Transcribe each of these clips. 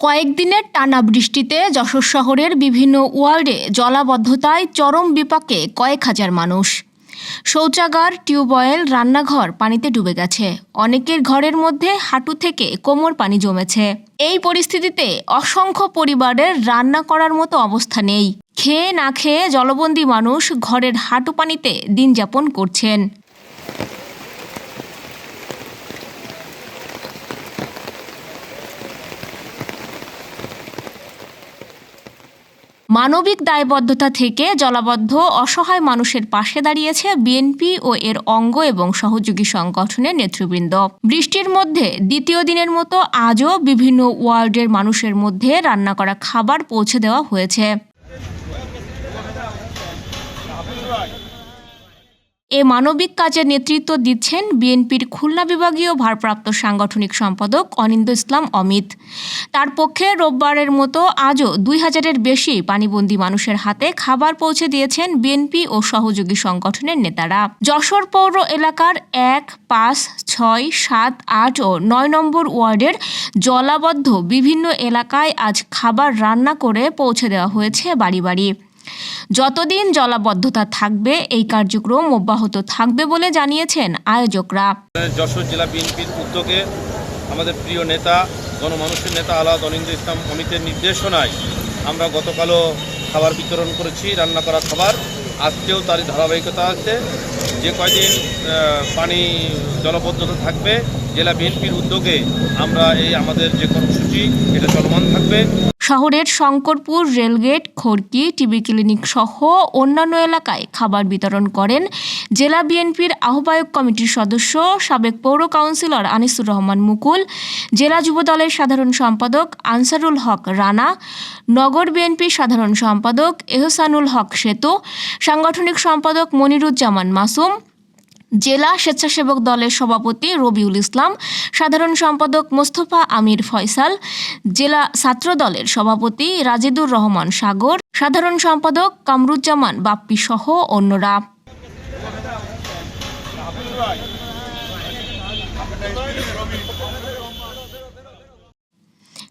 কয়েকদিনের টানা বৃষ্টিতে যশোর শহরের বিভিন্ন ওয়ার্ডে জলাবদ্ধতায় চরম বিপাকে কয়েক হাজার মানুষ। শৌচাগার টিউবওয়েল রান্নাঘর পানিতে ডুবে গেছে। অনেকের ঘরের মধ্যে হাঁটু থেকে কোমর পানি জমেছে। এই পরিস্থিতিতে অসংখ্য পরিবারের রান্না করার মতো অবস্থা নেই। খেয়ে না খেয়ে জলবন্দী মানুষ ঘরের হাঁটু পানিতে দিন যাপন করছেন। মানবিক দায়বদ্ধতা থেকে জলাবদ্ধ অসহায় মানুষের পাশে দাঁড়িয়েছে বিএনপি ও এর অঙ্গ এবং সহযোগী সংগঠনের নেতৃবৃন্দ। বৃষ্টির মধ্যে দ্বিতীয় দিনের মতো আজও বিভিন্ন ওয়ার্ডের মানুষের মধ্যে রান্না করা খাবার পৌঁছে দেওয়া হয়েছে। এ মানবিক কাজের নেতৃত্ব দিচ্ছেন বিএনপির খুলনা বিভাগীয় ভারপ্রাপ্ত সাংগঠনিক সম্পাদক অনিন্দ ইসলাম অমিত। তার পক্ষে রোববারের মতো আজও দুই হাজারের বেশি পানিবন্দী মানুষের হাতে খাবার পৌঁছে দিয়েছেন বিএনপি ও সহযোগী সংগঠনের নেতারা। যশোর পৌর এলাকার এক, পাঁচ, ছয়, সাত, আট ও নয় নম্বর ওয়ার্ডের জলাবদ্ধ বিভিন্ন এলাকায় আজ খাবার রান্না করে পৌঁছে দেওয়া হয়েছে বাড়ি বাড়ি। যতদিন জলাবদ্ধতা থাকবে, এই কার্যক্রম অব্যাহত থাকবে বলে জানিয়েছেন আয়োজকরা। যশোর জেলা বিএনপির উদ্যোগে আমাদের প্রিয় নেতা, গণমানুষের নেতা আলাদ অনিন্দ ইসলাম অমিতের নির্দেশনায় আমরা গতকালও খাবার বিতরণ করেছি, রান্না করা খাবার। আজকেও তারই ধারাবাহিকতা আছে। যে কয়দিন পানি জলবদ্ধতা থাকবে, জেলা বিএনপির উদ্যোগে আমরা এই আমাদের যে কর্মসূচি, এটা চলমান থাকবে। শহরের Shankarpur, rail gate, Kharki, TB clinic সহ অন্যান্য এলাকায় খাবার বিতরণ করেন জেলা বিএনপির আহ্বায়ক কমিটির সদস্য সাবেক পৌর কাউন্সিলর আনিসুর রহমান মুকুল, জেলা যুবদলের সাধারণ সম্পাদক আনসারুল হক রানা, নগর বিএনপির সাধারণ সম্পাদক এহসানুল হক সেতু, সাংগঠনিক সম্পাদক মনিরুজ্জামান মাসুম জেলা স্বেচ্ছাসেবক দলের সভাপতি রবিউল ইসলাম, সাধারণ সম্পাদক মোস্তফা আমির ফয়সাল, জেলা ছাত্র দলের সভাপতি রাজিদুর রহমান সাগর, সাধারণ সম্পাদক কামরুজ্জামান বাপ্পি সহ অন্যরা।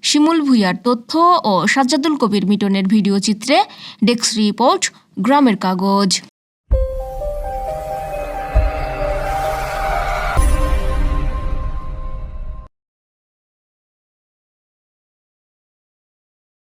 শিমুল ভুইয়ার তথ্য ও সাজ্জাদুল কবির মিটনের ভিডিও চিত্রে ডেস্ক রিপোর্ট, গ্রামের কাগজ।